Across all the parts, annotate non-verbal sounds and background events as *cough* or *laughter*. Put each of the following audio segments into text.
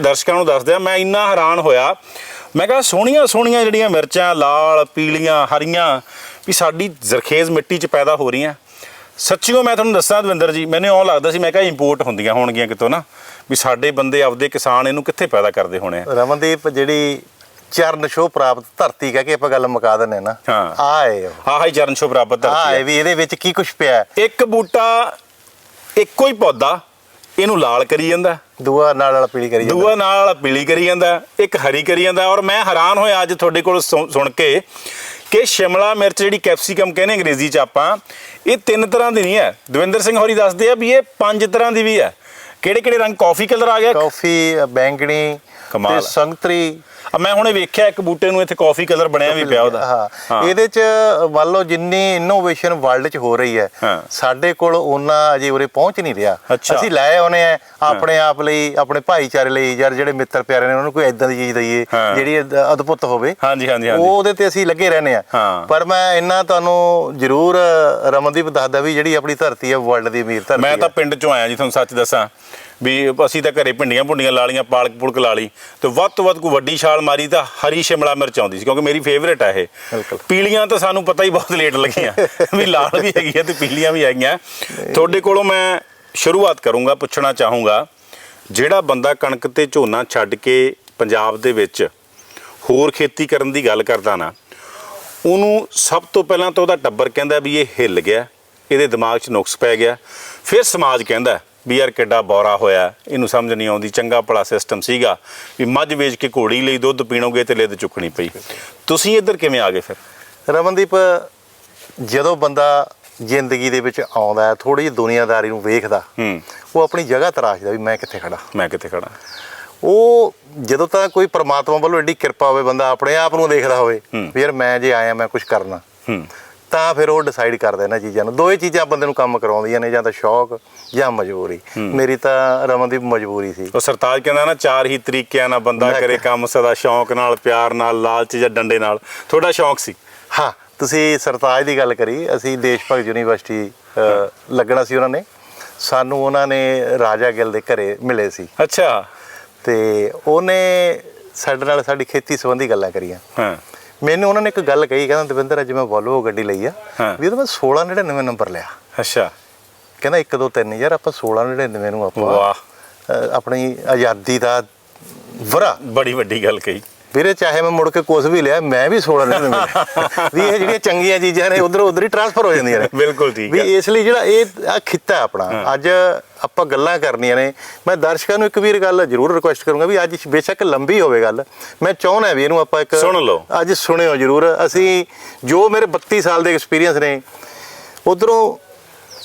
ਦਰਸ਼ਕਾਂ ਨੂੰ ਦੱਸਦੇ ਆ ਮੈਂ ਇੰਨਾ ਹੈਰਾਨ ਹੋਇਆ ਮੈਂ ਕਿਹਾ ਸੋਹਣੀਆਂ ਸੋਹਣੀਆਂ ਜਿਹੜੀਆਂ ਮਿਰਚਾਂ ਲਾਲ ਪੀਲੀਆਂ ਹਰੀਆਂ ਵੀ ਸਾਡੀ ਜ਼ਰਖੇਜ਼ ਮਿੱਟੀ 'ਚ ਪੈਦਾ ਹੋ ਰਹੀਆਂ ਸੱਚੀਓ ਮੈਂ ਤੁਹਾਨੂੰ ਦੱਸਾਂ ਦਵਿੰਦਰ ਜੀ ਮੈਨੂੰ ਉਹ ਲੱਗਦਾ ਸੀ ਮੈਂ ਕਿਹਾ ਇੰਪੋਰਟ ਹੁੰਦੀਆਂ ਹੋਣਗੀਆਂ ਕਿਤੋਂ ਨਾ ਵੀ ਸਾਡੇ ਬੰਦੇ ਆਪਦੇ ਕਿਸਾਨ ਇਹਨੂੰ ਕਿੱਥੇ ਪੈਦਾ ਕਰਦੇ ਹੋਣੇ ਆ ਰਮਨਦੀਪ ਜਿਹੜੀ ਚਰਨ ਛੋਹ ਪ੍ਰਾਪਤ ਧਰਤੀ ਕਹਿ ਕੇ ਆਪਾਂ ਗੱਲ ਮੁਕਾ ਦਿੰਨੇ ਨਾ ਹਾਂ। ਆਏ ਉਹ। ਆਹ ਹੀ ਚਰਨ ਸ਼ੋ ਬਰਾਬਰ ਆਹ ਧਰਤੀ ਹੈ ਵੀ ਇਹਦੇ ਵਿੱਚ ਕੀ ਕੁਝ ਪਿਆ ਹੈ। ਇੱਕ ਬੂਟਾ ਇੱਕੋ ਹੀ ਪੌਦਾ ਇਹਨੂੰ ਲਾਲ ਕਰੀ ਜਾਂਦਾ। ਦੂਆ ਨਾਲ ਨਾਲ ਪੀੜੀ ਕਰੀ ਜਾਂਦਾ। ਦੂਆ ਨਾਲ ਪੀਲੀ ਕਰੀ ਜਾਂਦਾ ਇੱਕ ਹਰੀ ਕਰੀ ਜਾਂਦਾ ਔਰ ਮੈਂ ਹੈਰਾਨ ਹੋਇਆ ਅੱਜ ਤੁਹਾਡੇ ਕੋਲ ਸੁਣ ਕੇ ਕਿ ਸ਼ਿਮਲਾ ਮਿਰਚ ਜਿਹੜੀ ਕੈਪਸਿਕਮ ਕਹਿੰਦੇ ਅੰਗਰੇਜ਼ੀ ਚ ਆਪਾਂ ਇਹ ਤਿੰਨ ਤਰ੍ਹਾਂ ਦੀ ਨਹੀਂ ਹੈ। ਦਵਿੰਦਰ ਸਿੰਘ ਹੋਰੀ ਦੱਸਦੇ ਆ ਵੀ ਇਹ ਪੰਜ ਤਰ੍ਹਾਂ ਦੀ ਵੀ ਹੈ। ਕਿਹੜੇ ਕਿਹੜੇ ਰੰਗ? ਕਾਫੀ ਕਲਰ ਆ ਗਿਆ ਕਾਫੀ ਬੈਂਗਣੀ ਤੇ ਹੈ। ਆ ਮੈਂ ਹੁਣੇ ਵੇਖਿਆ ਇੱਕ ਬੂਟੇ ਨੂੰ ਇੱਥੇ ਕਾਫੀ ਕਲਰ ਬਣਿਆ ਵੀ ਪਿਆ ਉਹਦਾ। ਹਾਂ। ਇਹਦੇ ਚ ਮੰਨ ਲਓ ਜਿੰਨੀ ਇਨੋਵੇਸ਼ਨ ਵਰਲਡ ਚ ਹੋ ਰਹੀ ਹੈ। ਸਾਡੇ ਕੋਲ ਉਹਨਾਂ ਅਜੇ ਉਰੇ ਪਹੁੰਚ ਨਹੀਂ ਰਿਹਾ। ਅਸੀਂ ਲੈ ਆਉਨੇ ਆ ਆਪਣੇ ਆਪ ਲਈ ਆਪਣੇ ਭਾਈਚਾਰੇ ਲਈ ਜਾਂ ਜਿਹੜੇ ਮਿੱਤਰ ਪਿਆਰੇ ਨੇ ਉਹਨਾਂ ਨੂੰ ਕੋਈ ਇਦਾਂ ਦੀ ਚੀਜ਼ ਦਈਏ। ਜਿਹੜੀ ਅਦ- ਅਦਭੁਤ ਹੋਵੇ। ਹਾਂਜੀ ਹਾਂਜੀ ਉਹ ਹਾਂਜੀ ਉਹਦੇ ਤੇ ਅਸੀਂ ਲੱਗੇ ਰਹਿੰਦੇ ਆ। ਪਰ ਮੈਂ ਇੰਨਾ ਤੁਹਾਨੂੰ ਜ਼ਰੂਰ ਰਮਨਦੀਪ ਦੱਸਦਾ ਵੀ ਜਿਹੜੀ ਆਪਣੀ ਧਰਤੀ ਹੈ ਵਰਲਡ ਦੀ ਅਮੀਰ ਧਰਤੀ ਮੈਂ ਤਾਂ ਪਿੰਡ ਚੋਂ ਆਇਆ ਜੀ ਤੁਹਾਨੂੰ ਸੱਚ ਦੱਸਾਂ। ਵੀ ਅਸੀਂ ਤਾਂ ਘਰੇ ਭਿੰਡੀਆਂ ਭੁੰਡੀਆਂ ਲਾ ਲੀਆਂ ਪਾਲਕ ਪੁਲਕ ਲਾ ਲਈ ਤੇ ਵੱਧ ਤੋਂ ਵੱਧ ਕੋਈ ਵੱਡੀ ਛਾਲ ਮਾਰੀ ਤਾਂ ਹਰੀ ਸ਼ਿਮਲਾ ਮਿਰਚ ਆਉਂਦੀ ਸੀ ਕਿਉਂਕਿ ਮੇਰੀ ਫੇਵਰੇਟ ਹੈ ਇਹ। ਬਿਲਕੁਲ। ਪੀਲੀਆਂ ਤਾਂ ਸਾਨੂੰ ਪਤਾ ਹੀ ਬਹੁਤ ਲੇਟ ਲੱਗੀਆਂ ਵੀ ਲਾਲ ਵੀ ਹੈਗੀਆਂ ਤੇ ਪੀਲੀਆਂ ਵੀ ਹੈਗੀਆਂ। ਤੁਹਾਡੇ ਕੋਲੋਂ ਮੈਂ ਸ਼ੁਰੂਆਤ ਕਰੂੰਗਾ ਪੁੱਛਣਾ ਚਾਹੂੰਗਾ ਜਿਹੜਾ ਬੰਦਾ ਕਣਕ ਤੇ ਝੋਨਾ ਛੱਡ ਕੇ ਪੰਜਾਬ ਦੇ ਵਿੱਚ ਹੋਰ ਖੇਤੀ ਕਰਨ ਦੀ ਗੱਲ ਕਰਦਾ ਨਾ ਉਹਨੂੰ ਸਭ ਤੋਂ ਪਹਿਲਾਂ ਤਾਂ ਉਹਦਾ ਟੱਬਰ ਕਹਿੰਦਾ ਵੀ ਇਹ ਹਿੱਲ ਗਿਆ ਇਹਦੇ ਦਿਮਾਗ 'ਚ ਨੁਕਸ ਪੈ ਗਿਆ ਫਿਰ ਸਮਾਜ ਕਹਿੰਦਾ ਵੀ ਯਾਰ ਕਿੱਡਾ ਬੌਰਾ ਹੋਇਆ ਇਹਨੂੰ ਸਮਝ ਨਹੀਂ ਆਉਂਦੀ ਚੰਗਾ ਭਲਾ ਸਿਸਟਮ ਸੀਗਾ ਵੀ ਮੱਝ ਵੇਚ ਕੇ ਘੋੜੀ ਲਈ ਦੁੱਧ ਪੀਣੋਗੇ ਤੇ ਲਿੱਦ ਚੁੱਕਣੀ ਪਈ। ਤੁਸੀਂ ਇੱਧਰ ਕਿਵੇਂ ਆ ਗਏ ਫਿਰ? ਰਮਨਦੀਪ ਜਦੋਂ ਬੰਦਾ ਜ਼ਿੰਦਗੀ ਦੇ ਵਿੱਚ ਆਉਂਦਾ ਹੈ ਥੋੜੀ ਜਿਹੀ ਦੁਨੀਆਦਾਰੀ ਨੂੰ ਵੇਖਦਾ ਹੂੰ। ਉਹ ਆਪਣੀ ਜਗ੍ਹਾ ਤਰਾਸ਼ਦਾ ਵੀ ਮੈਂ ਕਿੱਥੇ ਖੜਾ ਮੈਂ ਕਿੱਥੇ ਖੜਾ ਉਹ ਜਦੋਂ ਤੱਕ ਕੋਈ ਪ੍ਰਮਾਤਮਾ ਵੱਲੋਂ ਐਡੀ ਕਿਰਪਾ ਹੋਵੇ ਬੰਦਾ ਆਪਣੇ ਆਪ ਨੂੰ ਦੇਖਦਾ ਹੋਵੇ। ਵੀ ਯਾਰ ਮੈਂ ਜੇ ਆਇਆ ਮੈਂ ਕੁਝ ਕਰਨਾ। ਹੂੰ। ਤਾਂ ਫਿਰ ਉਹ ਡਿਸਾਈਡ ਕਰਦਾ ਇਹਨਾਂ ਚੀਜ਼ਾਂ ਨੂੰ। ਦੋਏ ਚੀਜ਼ਾਂ ਬੰਦੇ ਨੂੰ ਕੰਮ ਕਰਾਉਂਦੀਆਂ ਨੇ ਜਾਂ ਤਾਂ ਸ਼ੌਕ ਜਾਂ ਮਜਬੂਰੀ। ਮੇਰੀ ਤਾਂ ਰਮਨਦੀਪ ਮਜਬੂਰੀ ਸੀ। ਉਹ ਸਰਤਾਜ ਕਹਿੰਦਾ ਨਾ ਚਾਰ ਹੀ ਤਰੀਕਿਆਂ ਨਾਲ ਬੰਦਾ ਕਰੇ ਕੰਮ ਸਦਾ ਸ਼ੌਂਕ ਨਾਲ ਪਿਆਰ ਨਾਲ ਲਾਲਚ ਜਾਂ ਡੰਡੇ ਨਾਲ। ਤੁਹਾਡਾ ਸ਼ੌਂਕ ਸੀ? ਹਾਂ ਤੁਸੀਂ ਸਰਤਾਜ ਦੀ ਗੱਲ ਕਰੀ। ਅਸੀਂ ਦੇਸ਼ ਭਗਤ ਯੂਨੀਵਰਸਿਟੀ ਲੱਗਣਾ ਸੀ ਉਹਨਾਂ ਨੇ। ਸਾਨੂੰ ਉਹਨਾਂ ਨੇ ਰਾਜਾ ਗਿੱਲ ਦੇ ਘਰੇ ਮਿਲੇ ਸੀ। ਅੱਛਾ। ਤੇ ਉਹਨੇ ਸਾਡੇ ਨਾਲ ਸਾਡੀ ਖੇਤੀ ਸੰਬੰਧੀ ਗੱਲਾਂ ਕਰੀਆਂ। ਹਾਂ। ਮੈਨੂੰ ਉਹਨਾਂ ਨੇ ਇੱਕ ਗੱਲ ਕਹੀ ਕਹਿੰਦਾ ਦਵਿੰਦਰ ਅੱਜ ਮੈਂ ਵੋਲਵੋ ਗੱਡੀ ਲਈ ਆ। ਵੀ ਉਹਦਾ ਮੈਂ 1699 ਨੰਬਰ ਲਿਆ। ਅੱਛਾ। ਕਹਿੰਦਾ 1 2 3 ਯਾਰ ਆਪਾਂ 1699 ਨੂੰ ਆਪਾਂ ਵਾਹ। ਆਪਣੀ ਆਜ਼ਾਦੀ ਦਾ ਵਰਾ। ਬੜੀ ਵੱਡੀ ਗੱਲ ਕਹੀ। ਵੀਰੇ ਚਾਹੇ ਮੈਂ ਮੁੜ ਕੇ ਕੁਛ ਵੀ ਲਿਆ ਮੈਂ ਵੀ 1699 ਲਿਆ *laughs* ਵੀ ਇਹ ਜਿਹੜੀਆਂ ਚੰਗੀਆਂ ਚੀਜ਼ਾਂ ਨੇ ਉਧਰ ਉਧਰ ਹੀ ਟਰਾਂਸਫਰ ਹੋ ਜਾਂਦੀਆਂ ਨੇ। ਬਿਲਕੁਲ ਠੀਕ ਵੀ ਹੈ ਇਸ ਲਈ ਜਿਹੜਾ ਇਹ ਆ ਖਿੱਤਾ ਆਪਣਾ। ਅੱਜ ਆਪਾਂ ਗੱਲਾਂ ਕਰਨੀਆਂ ਨੇ। ਮੈਂ ਦਰਸ਼ਕਾਂ ਨੂੰ ਇੱਕ ਵੀਰ ਗੱਲ ਜ਼ਰੂਰ ਰਿਕੁਐਸਟ ਕਰੂੰਗਾ ਵੀ ਅੱਜ ਬੇਸ਼ੱਕ ਲੰਬੀ ਹੋਵੇ ਗੱਲ। ਮੈਂ ਚਾਹੁੰਦਾ ਵੀ ਇਹਨੂੰ ਆਪਾਂ ਇੱਕ ਸੁਣ ਲਓ। ਅੱਜ ਸੁਣਿਓ ਜ਼ਰੂਰ। ਅਸੀਂ ਜੋ ਮੇਰੇ 32 ਸਾਲ ਦੇ ਐਕਸਪੀਰੀਅੰਸ ਨੇ ਉਧਰੋਂ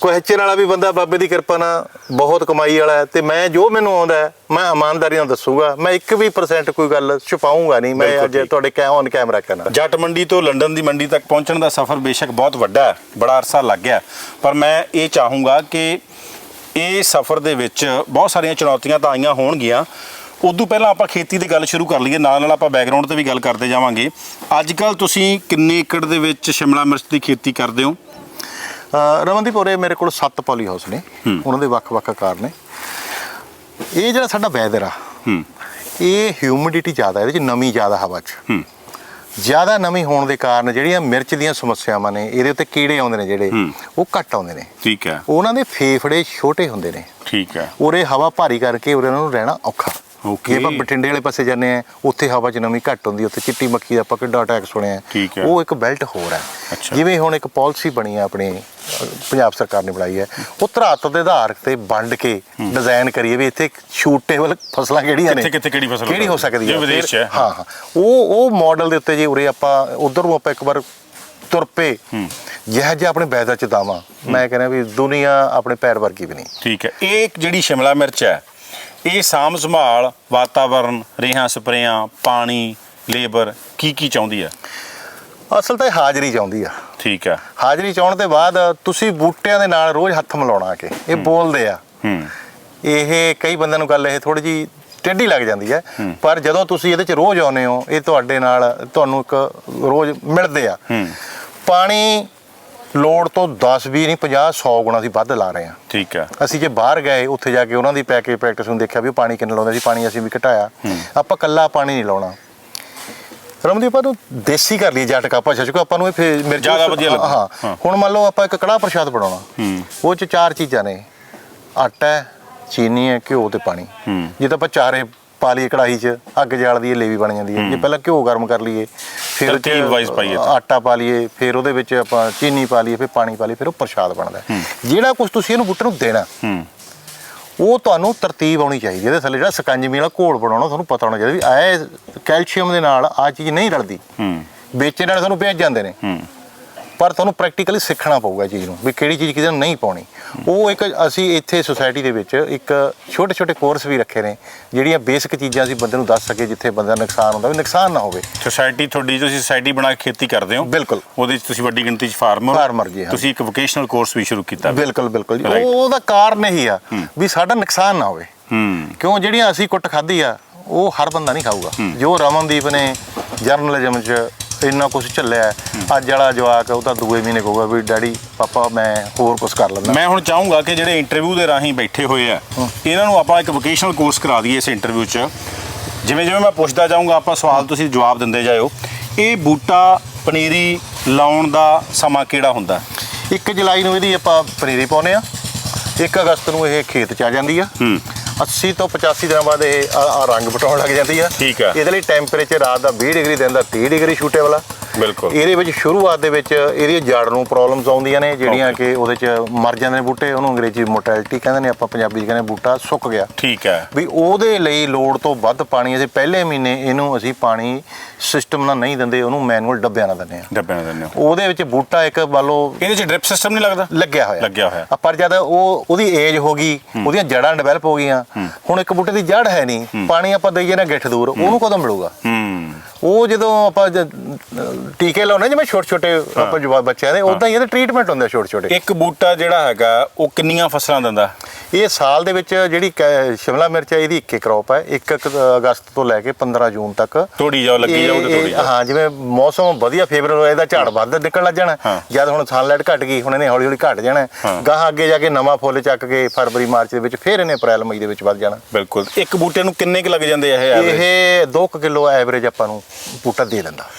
ਕੁਐਸਚਨ ਵਾਲਾ ਵੀ ਬੰਦਾ ਬਾਬੇ ਦੀ ਕਿਰਪਾ ਨਾਲ ਬਹੁਤ ਕਮਾਈ ਵਾਲਾ ਹੈ ਤੇ ਮੈਂ ਜੋ ਮੈਨੂੰ ਆਉਂਦਾ ਹੈ, ਮੈਂ ਇਮਾਨਦਾਰੀ ਨਾਲ ਦੱਸੂਗਾ। ਮੈਂ ਇੱਕ ਵੀ ਪਰਸੈਂਟ ਕੋਈ ਗੱਲ ਛੁਪਾਉਂਗਾ ਨਹੀਂ। ਮੈਂ ਬਿਲਕੁਲ ਅੱਜ ਠੀਕ। ਤੁਹਾਡੇ ਕੈ ਔਨ ਕੈਮਰਾ ਕਹਿਣਾ ਜੱਟ ਮੰਡੀ ਤੋਂ ਲੰਡਨ ਦੀ ਮੰਡੀ ਤੱਕ ਪਹੁੰਚਣ ਦਾ ਸਫ਼ਰ ਬੇਸ਼ੱਕ ਬਹੁਤ ਵੱਡਾ ਹੈ। ਬੜਾ ਅਰਸਾ ਲੱਗ ਗਿਆ। ਪਰ ਮੈਂ ਇਹ ਚਾਹੂੰਗਾ ਕਿ ਇਹ ਸਫ਼ਰ ਦੇ ਵਿੱਚ ਬਹੁਤ ਸਾਰੀਆਂ ਚੁਣੌਤੀਆਂ ਤਾਂ ਆਈਆਂ ਹੋਣਗੀਆਂ। ਉਦੋਂ ਪਹਿਲਾਂ ਆਪਾਂ ਖੇਤੀ ਦੀ ਗੱਲ ਸ਼ੁਰੂ ਕਰ ਲਈਏ। ਨਾਲ ਨਾਲ ਆਪਾਂ ਬੈਕਗ੍ਰਾਉਂਡ ਤੇ ਵੀ ਗੱਲ ਕਰਦੇ ਜਾਵਾਂਗੇ। ਅੱਜ ਕੱਲ ਤੁਸੀਂ ਕਿੰਨੇ ਏਕੜ ਦੇ ਵਿੱਚ ਸ਼ਿਮਲਾ ਮਿਰਚ ਦੀ ਖੇਤੀ ਕਰਦੇ ਹੋ? ਰਮਨਦੀਪ ਉਰੇ ਮੇਰੇ ਕੋਲ 7 ਪੋਲੀ ਹਾਊਸ ਨੇ। ਉਹਨਾਂ ਦੇ ਵੱਖ-ਵੱਖ ਆਕਾਰ ਨੇ। ਇਹ ਜਿਹੜਾ ਸਾਡਾ ਵੈਦਰ ਆ ਇਹ ਹਿਊਮਿਡਿਟੀ ਜ਼ਿਆਦਾ ਇਹਦੇ ਚ ਨਮੀ ਜ਼ਿਆਦਾ ਹਵਾ 'ਚ। ਜ਼ਿਆਦਾ ਨਮੀ ਹੋਣ ਦੇ ਕਾਰਨ ਜਿਹੜੀਆਂ ਮਿਰਚ ਦੀਆਂ ਸਮੱਸਿਆਵਾਂ ਨੇ ਇਹਦੇ ਉੱਤੇ ਕੀੜੇ ਆਉਂਦੇ ਨੇ ਜਿਹੜੇ। ਉਹ ਘੱਟ ਆਉਂਦੇ ਨੇ। ਠੀਕ ਹੈ। ਉਹਨਾਂ ਦੇ ਫੇਫੜੇ ਛੋਟੇ ਹੁੰਦੇ ਨੇ। ਠੀਕ ਹੈ। ਉਰੇ ਹਵਾ ਭਾਰੀ ਕਰਕੇ ਉਰੇ ਉਹਨਾਂ ਨੂੰ ਰਹਿਣਾ ਔਖਾ। Okay. ਜੇ ਆਪਾਂ ਬਠਿੰਡੇ ਵਾਲੇ ਪਾਸੇ ਜਾਂਦੇ ਆ ਉੱਥੇ ਹਵਾ 'ਚ ਨਮੀ ਘੱਟ ਹੁੰਦੀ ਉੱਥੇ ਚਿੱਟੀ ਮੱਖੀ ਦਾ ਆਪਾਂ ਕਿੱਡਾ ਅਟੈਕ ਸੁਣਿਆ ਠੀਕ ਹੈ। ਉਹ ਇੱਕ ਬੈਲਟ ਹੋਰ ਹੈ। ਅੱਛਾ। ਜਿਵੇਂ ਹੁਣ ਇੱਕ ਪਾਲਿਸੀ ਬਣੀ ਹੈ ਆਪਣੀ ਪੰਜਾਬ ਸਰਕਾਰ ਨੇ ਬਣਾਈ ਹੈ ਉਹ ਧਰਾਤ ਦੇ ਆਧਾਰ ਤੇ ਵੰਡ ਕੇ ਡਿਜ਼ਾਈਨ ਕਰੀਏ ਵੀ ਇੱਥੇ ਸ਼ੂਟੇਬਲ ਫਸਲਾਂ ਕਿਹੜੀਆਂ ਨੇ? ਕਿੱਥੇ- ਕਿੱਥੇ ਕਿਹੜੀ ਫਸਲ ਕਿਹੜੀ ਹੋ ਸਕਦੀ ਜੇ ਹੈ ਵਿਦੇਸ਼ 'ਚ ਹੈ। ਹਾਂ ਹਾਂ। ਉਹ ਉਹ ਮਾਡਲ ਦੇ ਉੱਤੇ ਜੇ ਉਰੇ ਆਪਾਂ ਉਧਰ ਨੂੰ ਆਪਾਂ ਇੱਕ ਵਾਰ ਤੁਰ ਪਏ ਜਿਹੋ ਜਿਹਾ ਆਪਣੇ ਵੈਦਰ ਚ ਦਾਵਾਂ। ਮੈਂ ਕਹਿੰਦਾ ਵੀ ਦੁਨੀਆ ਆਪਣੇ ਪੈਰ ਵਰਗੀ ਵੀ ਨਹੀਂ ਠੀਕ ਹੈ। ਇਹ ਇੱਕ ਜਿਹੜੀ ਸ਼ਿਮਲਾ ਮਿਰਚ ਹੈ ਇਹ ਸਾਂਭ ਸੰਭਾਲ ਵਾਤਾਵਰਨ ਰੇਹਾਂ ਸਪਰੇਆਂ ਪਾਣੀ ਲੇਬਰ ਕੀ ਕੀ ਚਾਹੁੰਦੀ ਹੈ? ਅਸਲ ਤਾਂ ਇਹ ਹਾਜ਼ਰੀ ਚਾਹੁੰਦੀ ਆ। ਠੀਕ ਹੈ। ਹਾਜ਼ਰੀ ਚਾਉਣ ਦੇ ਬਾਅਦ ਤੁਸੀਂ ਬੂਟਿਆਂ ਦੇ ਨਾਲ ਰੋਜ਼ ਹੱਥ ਮਿਲਾਉਣਾ ਆ ਕੇ ਇਹ ਬੋਲਦੇ ਆ। ਹੂੰ। ਇਹ ਕਈ ਬੰਦਿਆਂ ਨੂੰ ਗੱਲ ਇਹ ਥੋੜੀ ਜੀ ਟੇਢੀ ਲੱਗ ਜਾਂਦੀ ਹੈ। ਪਰ ਜਦੋਂ ਤੁਸੀਂ ਇਹਦੇ ਚ ਰੋਜ਼ ਆਉਨੇ ਹੋ ਇਹ ਤੁਹਾਡੇ ਨਾਲ ਤੁਹਾਨੂੰ ਇੱਕ ਰੋਜ਼ ਮਿਲਦੇ ਆ। ਹੂੰ। ਪਾਣੀ ਲੋੜ ਤੋਂ 10 20 ਨਹੀਂ 50 100 ਗੁਣਾ ਅਸੀਂ ਵੱਧ ਲਾ ਰਹੇ ਹਾਂ। ਠੀਕ ਹੈ। ਅਸੀਂ ਜੇ ਬਾਹਰ ਗਏ ਉੱਥੇ ਜਾ ਕੇ ਉਹਨਾਂ ਦੀ ਪੈ ਕੇ ਪ੍ਰੈਕਟਿਸ ਨੂੰ ਦੇਖਿਆ ਵੀ ਉਹ ਪਾਣੀ ਕਿੰਨਾ ਲਾਉਂਦੇ ਸੀ ਪਾਣੀ ਅਸੀਂ ਵੀ ਘਟਾਇਆ। ਆਪਾਂ ਕੱਲਾ ਪਾਣੀ ਨਹੀਂ ਲਾਉਣਾ। ਰਮਦੀਪ ਆਪਾਂ ਨੂੰ ਦੇਸੀ ਕਰ ਲਈ ਜੱਟ ਕਾ ਭਾਸ਼ਾ ਚ ਕੋ ਆਪਾਂ ਨੂੰ ਇਹ ਫੇ ਮਿਰਚ ਜ਼ਿਆਦਾ ਵਧੀਆ ਲੱਗੂ। ਹਾਂ। ਹੁਣ ਮੰਨ ਲਓ ਆਪਾਂ ਇੱਕ ਕੜਾਹ ਪ੍ਰਸ਼ਾਦ ਬਣਾਉਣਾ। ਉਹ ਚ ਚਾਰ ਚੀਜ਼ਾਂ ਨੇ। ਆਟਾ ਚੀਨੀ ਹੈ ਘਿਓ ਤੇ ਪਾਣੀ। ਜੇ ਤਾਂ ਆਪਾਂ ਚਾਰੇ ਪਾ ਲਈਏ ਕੜਾਹੀ 'ਚ ਅੱਗ ਜਾਲ ਦੀ ਲੇਵੀ ਬਣ ਜਾਂਦੀ ਹੈ। ਜੇ ਪਹਿਲਾਂ ਘਿਓ ਗਰਮ ਕਰ ਲਈਏ ਫਿਰ ਉਹ 'ਚ ਤਰਤੀਬ wise ਪਾਈਏ ਤਾਂ। ਆਟਾ ਪਾ ਲਈਏ ਫਿਰ ਉਹਦੇ ਵਿੱਚ ਆਪਾਂ ਚੀਨੀ ਪਾ ਲਈਏ ਫਿਰ ਪਾਣੀ ਪਾ ਲਈਏ ਫਿਰ ਉਹ ਪ੍ਰਸ਼ਾਦ ਬਣਦਾ ਹੈ। ਜਿਹੜਾ ਕੁਝ ਤੁਸੀਂ ਇਹਨੂੰ ਬੁੱਟੇ ਨੂੰ ਦੇਣਾ ਹੂੰ। ਉਹ ਤੁਹਾਨੂੰ ਤਰਤੀਬ ਆਉਣੀ ਚਾਹੀਦੀ ਹੈ। ਇਹਦੇ ਥੱਲੇ ਜਿਹੜਾ ਸਕੰਜਮੀ ਵਾਲਾ ਘੋਲ ਬਣਾਉਣਾ ਤੁਹਾਨੂੰ ਪਤਾ ਹੋਣਾ ਚਾਹੀਦਾ ਵੀ ਇਹ ਕੈਲਸ਼ੀਅਮ ਦੇ ਨਾਲ ਆ ਚੀਜ਼ ਨਹੀਂ ਰਲਦੀ। ਹੂੰ। ਵੇਚਣ ਵਾਲੇ ਤੁਹਾਨੂੰ ਭੇਜ ਜਾਂਦੇ ਨੇ। ਹੂੰ। ਪਰ ਤੁਹਾਨੂੰ ਪ੍ਰੈਕਟੀਕਲੀ ਸਿੱਖਣਾ ਪਊਗਾ ਚੀਜ਼ ਨੂੰ ਵੀ ਕਿਹੜੀ ਚੀਜ਼ ਕਿਹਦੇ ਨੂੰ ਨਹੀਂ ਪਾਉਣੀ। ਉਹ ਇੱਕ ਅਸੀਂ ਇੱਥੇ ਸੁਸਾਇਟੀ ਦੇ ਵਿੱਚ ਇੱਕ ਛੋਟੇ ਛੋਟੇ ਕੋਰਸ ਵੀ ਰੱਖੇ ਨੇ ਜਿਹੜੀਆਂ ਬੇਸਿਕ ਚੀਜ਼ਾਂ ਅਸੀਂ ਬੰਦੇ ਨੂੰ ਦੱਸ ਸਕੇ ਜਿੱਥੇ ਬੰਦਾ ਨੁਕਸਾਨ ਹੁੰਦਾ ਵੀ ਨੁਕਸਾਨ ਨਾ ਹੋਵੇ। ਸੋਸਾਇਟੀ ਤੁਹਾਡੀ ਤੁਸੀਂ ਸੋਸਾਇਟੀ ਬਣਾ ਕੇ ਖੇਤੀ ਕਰਦੇ ਹੋ ਬਿਲਕੁਲ। ਉਹਦੇ 'ਚ ਤੁਸੀਂ ਵੱਡੀ ਗਿਣਤੀ 'ਚ ਫਾਰਮਰ Farmer ਜੀ, ਹਾਂ। ਤੁਸੀਂ ਇੱਕ ਵੋਕੇਸ਼ਨਲ ਕੋਰਸ ਵੀ ਸ਼ੁਰੂ ਕੀਤਾ ਬਿਲਕੁਲ ਬਿਲਕੁਲ ਜੀ। ਉਹਦਾ ਕਾਰਨ ਇਹੀ ਆ ਵੀ ਸਾਡਾ ਨੁਕਸਾਨ ਨਾ ਹੋਵੇ। ਹੂੰ। ਕਿਉਂ ਜਿਹੜੀਆਂ ਅਸੀਂ ਕੁੱਟ ਖਾਧੀ ਆ ਉਹ ਹਰ ਬੰਦਾ ਨਹੀਂ ਖਾਊਗਾ। ਜੋ ਰਮਨਦੀਪ ਨੇ ਜਰਨਲਿਜ਼ਮ 'ਚ ਇੰਨਾ ਕੁਝ ਝੱਲਿਆ ਹੈ, ਅੱਜ ਵਾਲਾ ਜਵਾਕ ਉਹ ਤਾਂ ਦੂਏ ਮਹੀਨੇ ਕਹੂਗਾ ਵੀ ਡੈਡੀ ਪਾਪਾ ਮੈਂ ਹੋਰ ਕੁਝ ਕਰ ਲੈਂਦਾ। ਮੈਂ ਹੁਣ ਚਾਹੂੰਗਾ ਕਿ ਜਿਹੜੇ ਇੰਟਰਵਿਊ ਦੇ ਰਾਹੀਂ ਬੈਠੇ ਹੋਏ ਆ ਇਹਨਾਂ ਨੂੰ ਆਪਾਂ ਇੱਕ ਵੋਕੇਸ਼ਨਲ ਕੋਰਸ ਕਰਾ ਦਈਏ ਇਸ ਇੰਟਰਵਿਊ 'ਚ। ਜਿਵੇਂ ਜਿਵੇਂ ਮੈਂ ਪੁੱਛਦਾ ਜਾਊਂਗਾ ਆਪਾਂ ਸਵਾਲ ਤੁਸੀਂ ਜਵਾਬ ਦਿੰਦੇ ਜਾਇਓ। ਇਹ ਬੂਟਾ ਪਨੀਰੀ ਲਾਉਣ ਦਾ ਸਮਾਂ ਕਿਹੜਾ ਹੁੰਦਾ? 1 ਜੁਲਾਈ ਨੂੰ ਇਹਦੀ ਆਪਾਂ ਪਨੀਰੀ ਪਾਉਨੇ ਆ 1 ਅਗਸਤ ਨੂੰ ਇਹ ਖੇਤ 'ਚ ਆ ਜਾਂਦੀ ਆ। ਹੂੰ। 80 ਤੋਂ 85 ਦਿਨਾਂ ਬਾਅਦ ਇਹ ਆ ਆ ਰੰਗ ਪਟਾਉਣ ਲੱਗ ਜਾਂਦੀ ਆ ਠੀਕ ਆ। ਇਹਦੇ ਲਈ ਟੈਂਪਰੇਚਰ ਰਾਤ ਦਾ 20 ਡਿਗਰੀ ਦਿਨ ਦਾ 30 ਡਿਗਰੀ ਸ਼ੂਟੇਬਲ ਆ ਬਿਲਕੁਲ। ਇਹਦੇ ਵਿੱਚ ਸ਼ੁਰੂਆਤ ਦੇ ਵਿੱਚ ਇਹਦੀ ਜੜ ਨੂੰ ਪ੍ਰੋਬਲਮਸ ਆਉਂਦੀਆਂ ਨੇ ਜਿਹੜੀਆਂ ਕਿ ਉਹਦੇ 'ਚ ਮਰ ਜਾਂਦੇ ਨੇ ਬੂਟੇ ਉਹਨੂੰ ਅੰਗਰੇਜ਼ੀ ਮੋਰਟੈਲਿਟੀ ਕਹਿੰਦੇ ਨੇ ਆਪਾਂ ਪੰਜਾਬੀ 'ਚ ਕਹਿੰਦੇ ਬੂਟਾ ਸੁੱਕ ਗਿਆ। ਠੀਕ ਹੈ। ਵੀ ਉਹਦੇ ਲਈ ਲੋੜ ਤੋਂ ਵੱਧ ਪਾਣੀ ਅਸੀਂ ਪਹਿਲੇ ਮਹੀਨੇ ਇਹਨੂੰ ਅਸੀਂ ਪਾਣੀ ਸਿਸਟਮ ਨਾਲ ਨਹੀਂ ਦਿੰਦੇ ਉਹਨੂੰ ਮੈਨੂਅਲ ਡੱਬਿਆਂ ਨਾਲ ਦਿੰਦੇ ਆ ਡੱਬਿਆਂ ਨਾਲ ਦਿੰਦੇ ਉਹਦੇ ਵਿੱਚ ਬੂਟਾ ਇੱਕ ਲਓ ਇਹਦੇ 'ਚ ਡ੍ਰਿਪ ਸਿਸਟਮ ਨਹੀਂ ਲੱਗਦਾ? ਲੱਗਿਆ ਹੋਇਆ। ਲੱਗਿਆ ਹੋਇਆ। ਪਰ ਜਦ ਉਹ ਉਹਦੀ ਏਜ ਹੋ ਗਈ ਉਹਦੀਆਂ ਜੜਾਂ ਡਿਵੈਲਪ ਹੋ ਗਈਆਂ ਹੁਣ ਇੱਕ ਬੂਟੇ ਦੀ ਜੜ ਹੈ ਨਹੀਂ ਪਾਣੀ ਆਪਾਂ ਦਈਏ ਨਾ ਗਿੱਠ ਦੂਰ ਉਹਨੂੰ ਕਦੋਂ ਮਿਲੂਗਾ? ਹੂੰ। ਉਹ ਜਦੋਂ ਆਪਾਂ ਜ- ਟੀਕੇ ਲਾਉਣੇ ਜਿਵੇਂ ਛੋਟੇ ਛੋਟੇ ਆਪਾਂ ਜਵਾਬ ਬੱਚਿਆਂ ਦੇ ਉਦਾਂ ਹੀ ਇਹਦੇ ਟ੍ਰੀਟਮੈਂਟ ਹੁੰਦੇ ਛੋਟੇ ਛੋਟੇ ਇੱਕ ਬੂਟਾ ਜਿਹੜਾ ਹੈਗਾ ਉਹ ਕਿੰਨੀਆਂ ਫਸਲਾਂ ਦਿੰਦਾ? ਇਹ ਸਾਲ ਦੇ ਵਿੱਚ ਜਿਹੜੀ ਕੈ- ਸ਼ਿਮਲਾ ਮਿਰਚ ਹੈ ਇਹਦੀ ਇੱਕੇ ਕ੍ਰੌਪ ਹੈ। 1 ਅਗਸਤ ਤੋਂ ਲੈ ਕੇ 15 ਜੂਨ ਤੱਕ। ਤੋੜੀ ਜਾਓ ਲੱਗੀ ਇਹ- ਜਾਓ ਤੇ ਇਹ- ਤੋੜੀ ਜਾਓ ਹਾਂ ਜਿਵੇਂ ਮੌਸਮ ਵਧੀਆ ਫੇਵਰੇਬਲ ਹੋਇਆ ਇਹਦਾ ਝਾੜ ਵੱਧ ਨਿਕਲ ਲੱਗ ਜਾਣਾ। ਹਾਂ। ਜਦ ਹੁਣ ਸਨਲਾਈਟ ਘਟ ਗਈ ਹੁਣ ਇਹਨੇ ਹੌਲੀ ਹੌਲੀ ਘਟ ਜਾਣਾ। ਹਾਂ। ਗਾਹਾਂ ਅੱਗੇ ਜਾ ਕੇ ਨਵਾਂ ਫੁੱਲ ਚੱਕ ਕੇ ਫਰਵਰੀ ਮਾਰਚ ਦੇ ਵਿੱਚ ਫਿਰ ਇਹਨੇ ਅਪ੍ਰੈਲ ਮਈ ਦੇ ਵਿੱਚ ਵੱਧ ਜਾਣਾ। ਬਿਲਕੁਲ। ਇੱਕ ਬੂਟੇ ਨੂੰ ਕਿੰਨੇ ਕੁ ਲੱਗ ਜਾਂਦੇ ਆ ਇਹ average? ਇਹ 2 ਕਿਲੋ ਐਵਰੇਜ ਆਪਾਂ ਨੂੰ ਬੂਟਾ ਦੇ ਦਿੰਦਾ